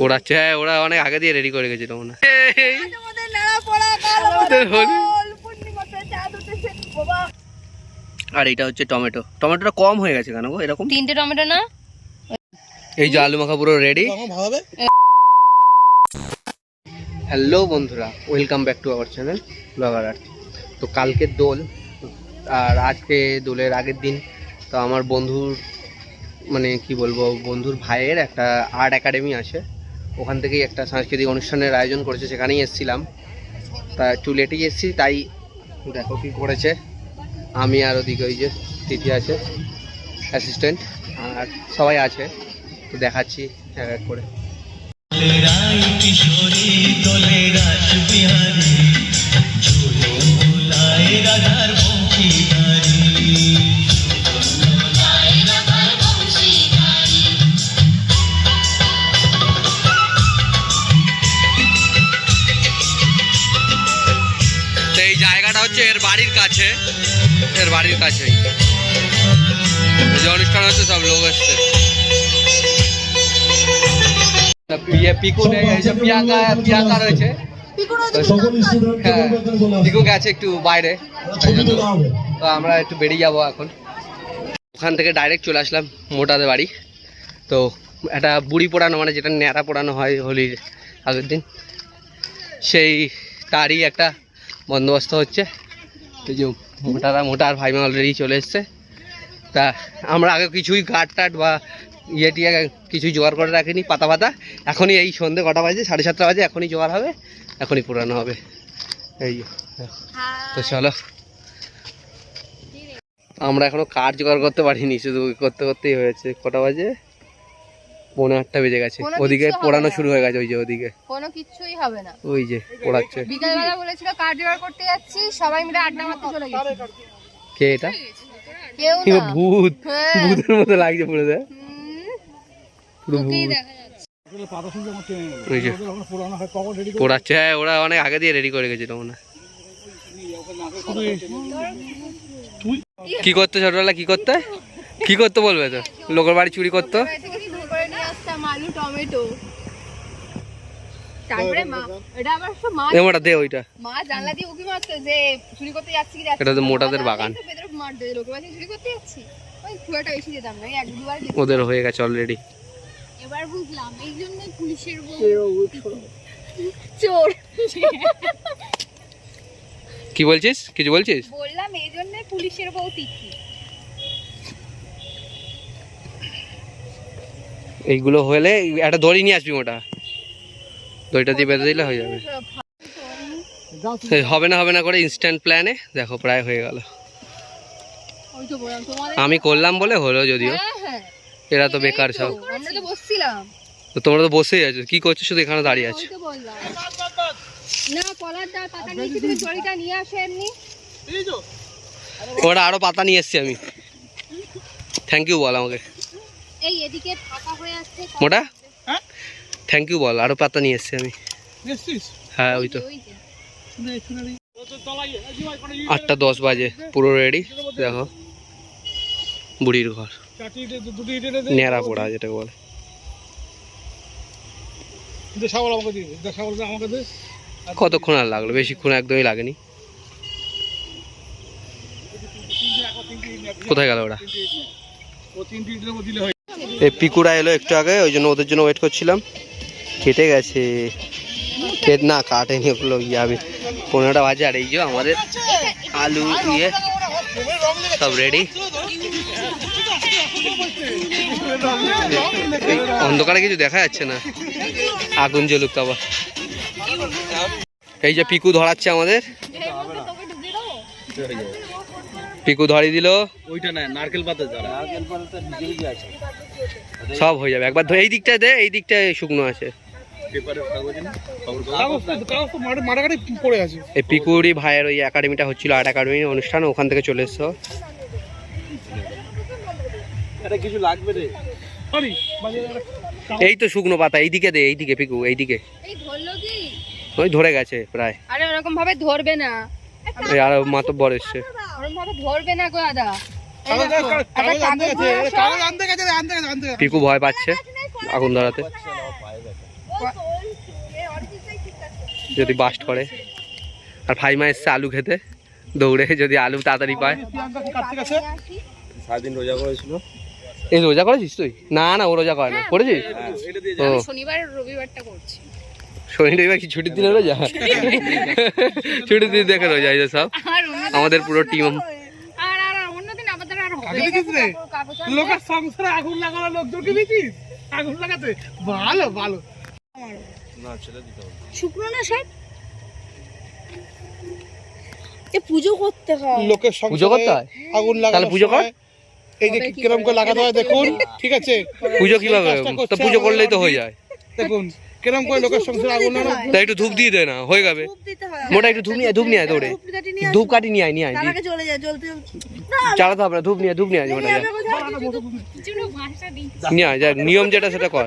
পোড়াচ্ছে। হ্যাঁ ওরা অনেক আগে দিয়ে রেডি করে গেছিল মনে আর এটা হচ্ছে টমেটো। টমেটোটা কম হয়ে গেছে কেন গো? এরকম? তিনটে টমেটো না? এই যে আলু মাখা পুরো রেডি হ্যালো বন্ধুরা welcome back to our channel Blogger Art তো কালকের দোল আর আজকে দোলের আগের দিন তো আমার বন্ধুর মানে কি বলব বন্ধুর ভাইয়ের একটা আর্ট একাডেমি আছে। ওখান থেকেই একটা সাংস্কৃতিক অনুষ্ঠানের আয়োজন করেছে, সেখানেই এসেছিলাম। তা একটু লেটেই এসেছি, তাই দেখো কি করেছে। আমি আর ওদিকে ওই যে তিথি আছে অ্যাসিস্ট্যান্ট আর সবাই আছে। তো দেখাচ্ছি এক এক করে। হচ্ছে এর বাড়ির কাছে। এর বাড়ির কাছেই। যে অনুষ্ঠান হচ্ছে সব লোক এসছে পিকু নেই পিয়াকা পিয়াকা রয়েছে। হ্যাঁ পিকু গেছে একটু বাইরে। তো আমরা একটু বেরিয়ে যাব এখন। ওখান থেকে ডাইরেক্ট চলে আসলাম মোটাদের বাড়ি। তো একটা বুড়ি পোড়ানো মানে যেটা ন্যাড়া পোড়ানো হয় হোলির আগের দিন সেই তারই একটা বন্দোবস্ত হচ্ছে। এই যে মোটারা মোটা আর ভাইমা অলরেডি চলে এসছে। তা আমরা আগে কিছুই কাঠ টাট বা ইয়ে টিয়ে কিছুই জোগাড় করে রাখিনি পাতা পাতা। এখনই এই সন্ধে কটা বাজে সাড়ে সাতটা বাজে এখনই জোগাড় হবে এখনই পুরানো হবে। এই। তো চলো। আমরা এখনও কাঠ জোগাড় করতে পারিনি শুধু করতে করতেই হয়েছে। কটা বাজে? পৌনে আটটা বেজে গেছে। ওদিকে পোড়ানো শুরু হয়ে গেছে ওই যে ওদিকে। কোনো কিচ্ছুই হবে না। ওই যে পোড়াচ্ছে। বিকালবেলা বলেছিল করতে যাচ্ছি সবাই মিলে আড্ডা মারতে চলে গেছে। কে এটা? কেউ না। ভূত। হ্যাঁ। ভূতের মতো লাগছে পুরো দেখ। পুরো ভূত। পোড়াচ্ছে হ্যাঁ ওরা অনেক আগে দিয়ে রেডি করে গেছিল মনে। কি করতে ছোটবেলা কি করতে? কি করতে বলবে তো? লোকের বাড়ি চুরি করতো বাড়ি থেকে চুরি করে নিয়ে টমেটো। তারপরে মা এটা আবার সব মা এ দে ওইটা। মা জানলা দিয়ে উকি মারতো যে চুরি করতে যাচ্ছি কি যাচ্ছি এটা তো মোটাদের বাগান। জানলেই তো বেদরক মারতো যে লোকের বাড়ি থেকে চুরি করতে যাচ্ছি। ওই খুব বেশি যেতাম না এক দুবার ওদের হয়ে গেছে অলরেডি এবার বুঝলাম এই জন্যই পুলিশের বউ চোর। কি বলছিস? কিছু বলছিস? বললাম এই জন্যই পুলিশের বউ তিথি এইগুলো হলে একটা দড়ি নিয়ে আসবি ওটা দড়িটা দিয়ে বেঁধে দিলে হয়ে যাবে। হবে না হবে না করে ইনস্ট্যান্ট প্ল্যানে দেখো প্রায় হয়ে গেল। ওই তো বললাম তোমাদের আমি করলাম বলে হলো যদিও। হ্যাঁ হ্যাঁ। এরা তো বেকার সব। তো তোমরা তো বসেই আছো কি করছ শুধু এখানে দাঁড়িয়ে আছো? ওটা আরও পাতা নিয়ে এসছি আমি। থ্যাংক ইউ বল আমাকে। এই এদিকে ফাঁকা হয়ে আসছে মোটা থ্যাংক ইউ বল আরও পাতা নিয়ে এসছি আমি হ্যাঁ ওই তো আটটা দশ বাজে পুরো রেডি দেখো বুড়ির ঘর নেড়া পোড়া যেটাকে বলে কতক্ষণ আর লাগল বেশিক্ষণ একদমই লাগেনি কোথায় গেল ওরা এই পিকুরা এলো একটু আগে, ওই জন্য ওদের জন্য ওয়েট করছিলাম। কেটে গেছে। কেট না, কাটেনি ওগুলো যাবে পনেরোটা বাজে, আর এই যে আমাদের আলু ইয়ে সব রেডি অন্ধকারে কিছু দেখা যাচ্ছে না। আগুন জ্বলুক তো আবার এই যে পিকু ধরাচ্ছে আমাদের। পিকু ধরিয়ে দিল। ওইটা না নারকেল পাতা যারা। সব হয়ে যাবে। একবার ধরে এই দিকটা দে এই দিকটায় শুকনো আছে। আছে। এই পিকুরি ভাইয়ের ওই একাডেমিটা হচ্ছিল আর্ট একাডেমি অনুষ্ঠান ওখান থেকে চলে এসছো। এটা কিছু লাগবে রে। এই তো শুকনো পাতা এইদিকে দে এইদিকে পিকু এইদিকে। এই ধরলো কি? ওই ধরে গেছে প্রায়। আরে ওরকম ভাবে ধরবে না। এই আর মাতো বড় এসছে। পিকু ভয় পাচ্ছে আগুন ধরাতে। যদি বাস্ট করে। আর ফাইমা এসছে আলু খেতে দৌড়ে যদি আলু তাড়াতাড়ি পায়। সারাদিন রোজা করেছিল। এই রোজা করেছিস তুই? না না ও রোজা করে না। করেছিস? ও। শনিবার রবিবারটা করছি। শনি রবিবার কি ছুটির দিনে রোজা? ছুটির দিন দেখে রোজা এই সব। আমাদের পুরো টিম আর আর অন্যদিন আমাদের আর হবে কাকে দিছিস রে লোকের সংসারে আগুন লাগানো লোকজনকে দিছিস আগুন লাগাতে? ভালো ভালো। না ছেড়ে দিতে হবে। শুকনো না সব এ পুজো করতে হয়। লোকের পুজো করতে হয়? আগুন লাগানো পুজো কর। এই যে কিরম করে লাগাতে হয় দেখুন ঠিক আছে? পুজো কীভাবে তো পুজো করলেই তো হয়ে যায়। দেখুন কিরম করে লোকের সংসারে আগুন তা একটু ধূপ দিয়ে দে না হয়ে যাবে। মোটা একটু ধূপ নিয়ে ধূপ নিয়ে আয় দৌড়ে। ধূপ কাটি নিয়ে আয় নিয়ে আয়। চালাতে হবে না ধূপ নিয়ে ধূপ নিয়ে আয় মোটা যা নিয়ে আয় যা নিয়ম যেটা সেটা কর।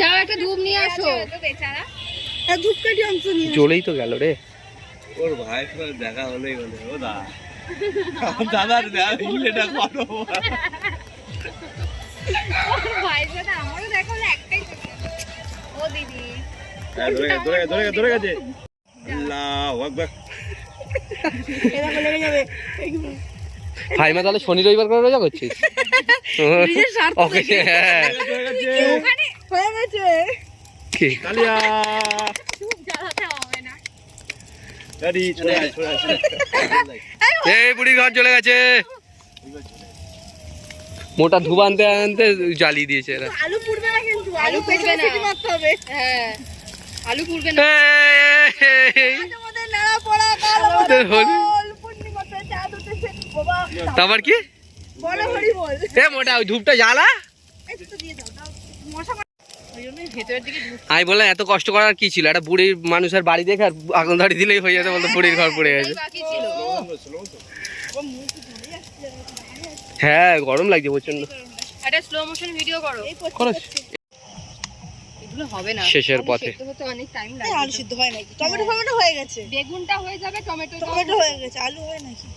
যাও একটা ধূপ নিয়ে আসো। ধূপকাঠি অংশ নিয়ে চলেই তো গেল রে। ওর ভাই দেখা হলেই বলে ও দা। দাদার ইলেটা করো। ভাইয়ের সাথে আমারও দেখা ও দিদি। হ্যাঁ, ধরে ধরে গেছে ফাইমা তাহলে শনি রবিবার করে রোজা করছিস? ওকে হ্যাঁ। হয়ে গেছে। কি? কালিয়া। এই বুড়ির ঘর চলে গেছে। মোটা ধূপ আনতে আনতে জ্বালিয়ে দিয়েছে এরা। আলু পুড়বে না কিন্তু আলু পুড়বে না। মারতে হবে হ্যাঁ। আলু পুড়বে না। এই, আমাদের নাড়া পড়া কাল তোর হলি। পূর্ণিমাতে চাঁদ উঠেছে বাবা। তারপর কি? বড় হরি বল। এ মোটা ওই ধূপটা জ্বালা। এই তো দিয়ে দাও দাও। মশা মার- ওই জন্যই ভেতরের দিকে ঢুক- আমি বললাম এত কষ্ট করার কি ছিল? একটা বুড়ির মানুষের বাড়ি দেখে আর আগুন ধরে দিলেই হয়ে যেত বলতো বুড়ির ঘর পড়ে গেছে। বাকি ছিল। হ্যাঁ গরম লাগছে প্রচণ্ড একটা স্লো মোশন ভিডিও করো। করেছি এগুলো হবে না। শেষের পথে। হতে অনেক টাইম লাগে আলু সিদ্ধ হয় নাকি? টমেটো টমেটো হয়ে গেছে। বেগুনটা হয়ে যাবে টমেটো টমেটো হয়ে গেছে আলু হয় নাকি?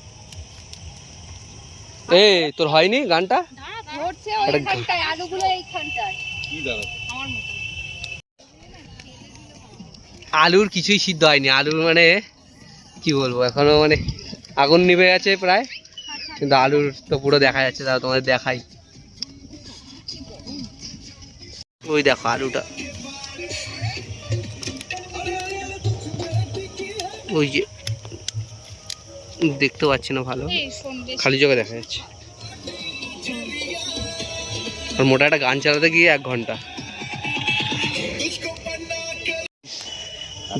এ তোর হয়নি গানটা? ধরছে ওইখানটায় আলুগুলো এইখানটায় কি দাঁড়া আমার মতো। আলুর কিছুই সিদ্ধ হয়নি। আলুর মানে কি বলব এখনও মানে আগুন নিভে গেছে প্রায়। কিন্তু আলুর তো পুরো দেখা যাচ্ছে তাও তোমাদের দেখাই। ওই দেখো আলুটা। ওই যে দেখতে পাচ্ছি না ভালো। খালি চোখে দেখা যাচ্ছে। আর মোটা একটা গান চালাতে গিয়ে এক ঘণ্টা।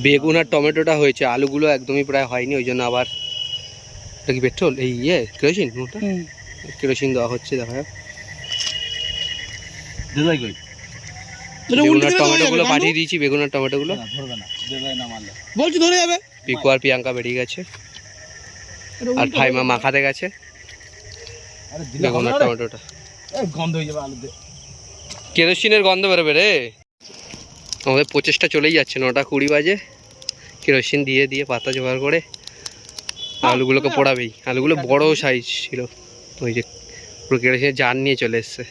বেগুন আর টমেটোটা হয়েছে আলুগুলো একদমই প্রায় হয়নি ওই জন্য আবার এটা কি পেট্রোল এই ইয়ে কেরোসিন মোটা কেরোসিন দেওয়া হচ্ছে দেখা যাক। কই? টমেটোগুলো পাঠিয়ে দিয়েছি বেগুনার টমেটোগুলো। বলছি ধরে যাবে। পিকু আর প্রিয়াঙ্কা বেরিয়ে গেছে। আর ফাইমা মাখাতে গেছে। আরে টমেটোটা। গন্ধ হয়ে যাবে আলুতে। কেরোসিনের গন্ধ বেরোবে রে। আমাদের প্রচেষ্টা চলেই যাচ্ছে নটা কুড়ি বাজে। কেরোসিন দিয়ে দিয়ে পাতা জোগাড় করে আলুগুলোকে পোড়াবেই। আলুগুলো বড় সাইজ ছিল। ওই যে পুরো কেরোসিনের জার নিয়ে চলে এসছে।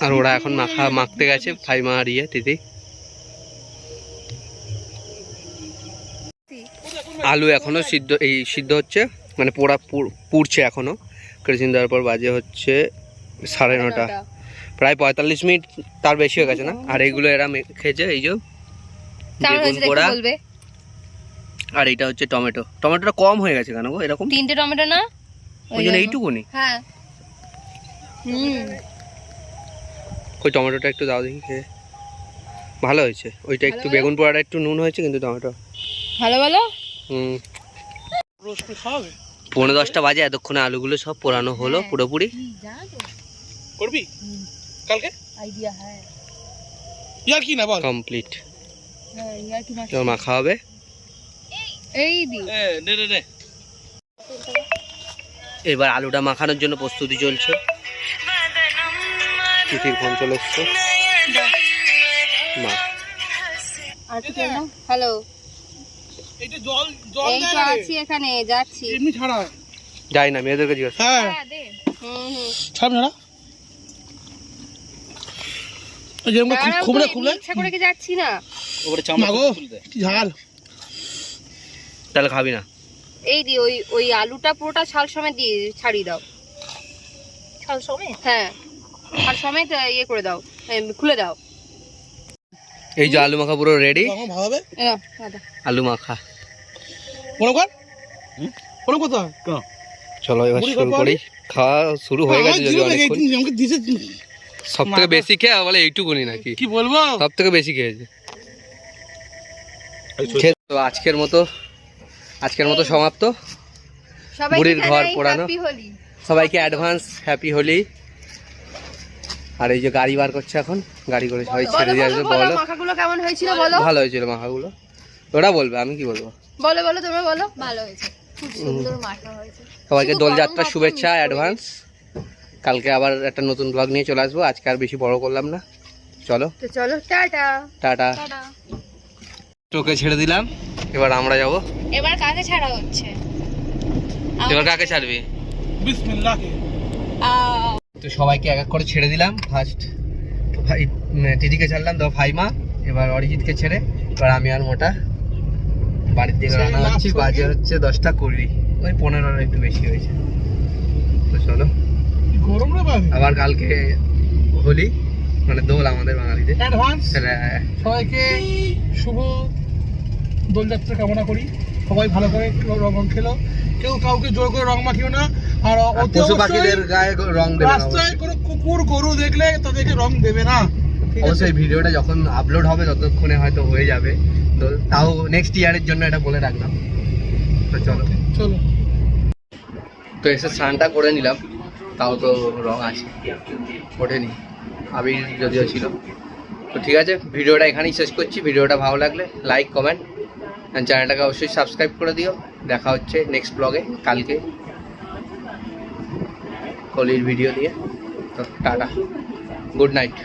আর ওরা এখন মাখা মাখতে গেছে ফাইমা আর ইয়ে দিদি আলু এখনও সিদ্ধ এই সিদ্ধ হচ্ছে মানে পোড়া পুড়- পুড়ছে এখনও। কেরোসিন দেওয়ার পর বাজে হচ্ছে সাড়ে নটা। প্রায় পঁয়তাল্লিশ মিনিট তার বেশি হয়ে গেছে না? আর এইগুলো এরা খেয়েছে এই যে বেগুন পোড়া আর এটা হচ্ছে টমেটো। টমেটোটা কম হয়ে গেছে কেন গো? এরকম? তিনটে টমেটো না? ওই জন্য এইটুকুনি? হ্যাঁ। হুম। ওই টমেটোটা একটু দাও দেখি খেয়ে। ভালো হয়েছে। ওইটা একটু বেগুন পোড়াটা একটু নুন হয়েছে কিন্তু টমেটো। ভালো ভালো? হুম। পনেরো দশটা বাজে এতক্ষণে আলুগুলো সব পোড়ানো হলো পুরোপুরি। করবি? কালকে? আইডিয়া হ্যাঁ। ইয়ার কি না বল? কমপ্লিট। হ্যাঁ ইয়ার কি মাখা হবে এই দি। এ নে নে নে এবার আলুটা মাখানোর জন্য প্রস্তুতি চলছে। তিথির ফোন চলে এসছে? মা। হ্যালো এইটা জল জল এই দেয় তো না রে। আছি এখানে যাচ্ছি। এমনি ছাড়া হয়। যাই না মেয়েদেরকে জিজ্ঞেস হ্যাঁ। হ্যাঁ হুম হুম। ছাড় না ওই যেরকম খুবলে খুবলে ইচ্ছা করে কি যাচ্ছি না? ওপরে মাগো কি ঝাল। তাহলে খাবি না। এই দি ওই ওই আলুটা পুরোটা ছাল সমেত দিয়ে ছাড়িয়ে দাও। ছাল সমেত? হ্যাঁ। ছাল সমেত ইয়ে করে দাও। খুলে দাও। এই যে আলু মাখা পুরো রেডি। আলু মাখা। কর। কত? চলো এবার শুরু করি। খাওয়া শুরু হয়ে গেছে যদি অনেকক্ষণ। সব থেকে বেশি খেয়ে বলে এইটুকুনি নাকি। কি বলব? সব থেকে বেশি খেয়েছে। তো আজকের মতো আজকের মতো সমাপ্ত। সবাইকে বুড়ির ঘর পোড়ানো। সবাইকে অ্যাডভান্স হ্যাপি হোলি আর এই যে গাড়ি বার করছে এখন গাড়ি করে সবাই ছেড়ে দিয়ে আসবে বলো, মাখাগুলো কেমন হয়েছিল বলো? ভালো হয়েছিল মাখাগুলো। ওরা বলবে আমি কি বলব? বলো বলো তোমরা বলো। ভালো হয়েছে। খুব সুন্দর মাখা হয়েছে। সবাইকে দোলযাত্রার শুভেচ্ছা অ্যাডভান্স কালকে আবার একটা নতুন ব্লগ নিয়ে চলে আসব। আজকে আর বেশি বড় করলাম না। চলো। তো চলো টাটা। টাটা। তোকে ছেড়ে দিলাম। এবার আমরা যাব। এবার কাকে ছাড়া হচ্ছে? এবার কাকে ছাড়বি? বিসমিল্লাহ। তো সবাইকে এক এক করে ছেড়ে দিলাম। ফার্স্ট ভাই দিদিকে ছাড়লাম তো ভাইমা। এবার অরিজিৎকে ছেড়ে এবার আমি আর মোটা। বাড়ির দিকে রান্না হচ্ছি বাজে হচ্ছে দশটা কুড়ি। ওই পনেরোর একটু বেশি হয়েছে। তো চলো। গরম রে বাবা আবার কালকে হোলি মানে দোল আমাদের বাঙালিদের। অ্যাডভান্স সবাইকে শুভ দোলযাত্রা কামনা করি। সবাই ভালো করে রং খেলো। কেউ কাউকে জোর করে রং মাখিও না। আর আর পশু পাখিদের গায়ে রং দেবে রাস্তায় কোনো কুকুর গরু দেখলে তাদেরকে রং দেবে না। অবশ্যই ভিডিওটা যখন আপলোড হবে ততক্ষণে হয়তো হয়ে যাবে। তো তাও নেক্সট ইয়ারের জন্য এটা বলে রাখলাম। তো চলো। চলো। তো এসে স্নানটা করে নিলাম। তাও তো রং আছে, ওঠেনি, আবির যদিও ছিল। তো ঠিক আছে, ভিডিওটা এখানেই শেষ করছি। ভিডিওটা ভালো লাগলে লাইক কমেন্ট চ্যানেলটাকে অবশ্যই সাবস্ক্রাইব করে দিও। দেখা হচ্ছে নেক্সট ব্লগে কালকে কলির ভিডিও দিয়ে তো টাটা গুড নাইট